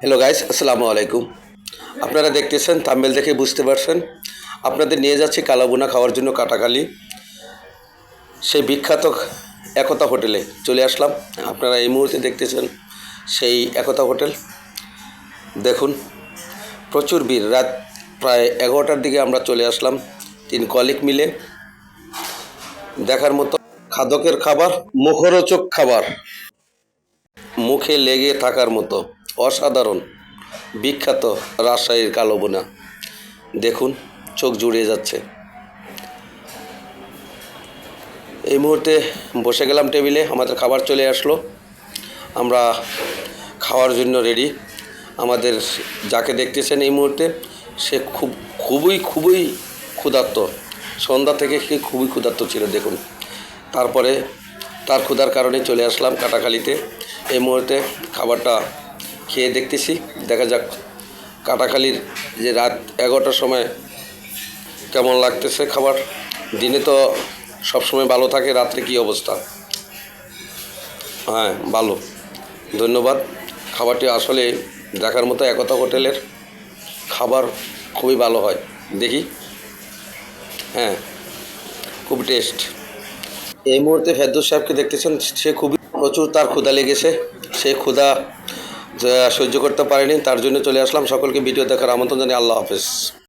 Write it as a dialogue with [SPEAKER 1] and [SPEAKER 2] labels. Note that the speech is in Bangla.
[SPEAKER 1] হ্যালো গাইস আসসালামু আলাইকুম আপনারা দেখতেছেন তামিল দেখে বুঝতে পারছেন। আপনাদের নিয়ে যাচ্ছি কালাবুনা খাওয়ার জন্য কাটাকালি সেই বিখ্যাত একতা হোটেলে চলে আসলাম। আপনারা এই মুহূর্তে দেখতেছেন সেই একতা হোটেল। দেখুন, প্রচুর ভিড়। রাত প্রায় এগারোটার দিকে আমরা চলে আসলাম তিন কলিক মিলে। দেখার মতো খাদকের খাবার, মুখরোচক খাবার। মুখে লেগে থাকার মতো। অসাধারণ, বিখ্যাত রাজশাহীর কালো বোনা। দেখুন, চোখ জুড়িয়ে যাচ্ছে। এই মুহূর্তে বসে গেলাম টেবিলে, আমাদের খাবার চলে আসলো। আমরা খাওয়ার জন্য রেডি আমাদের যাকে দেখতেছেন এই মুহূর্তে, সে খুব, খুবই খুবই ক্ষুধার্ত। সন্ধ্যা থেকে সে খুবই ক্ষুধার্ত ছিল, দেখুন। তারপরে তার ক্ষুধার কারণে চলে আসলাম কাটাখালিতে। এই মুহূর্তে খাবারটা খেয়ে দেখতেছি। দেখা যাক কাটাখালির যে রাত এগারোটার সময় কেমন লাগতেছে খাবার। দিনে তো সবসময় ভালো থাকে, রাত্রে কী অবস্থা? হ্যাঁ ভালো। ধন্যবাদ। খাবারটি আসলে দেখার মতো একতা হোটেলের খাবার খুবই ভালো হয়। দেখি। হ্যাঁ খুব টেস্ট। এই মুহূর্তে ফেরদৌস সাহেবকে দেখতেছেন, সে খুবই প্রচুর তার ক্ষুধা লেগেছে। সে ক্ষুধা যা সহ্য করতে পারেনি তার জন্য চলে আসলাম। সকলকে ভিডিও দেখার আমন্ত্রণ জানিয়ে আল্লাহ হাফেজ।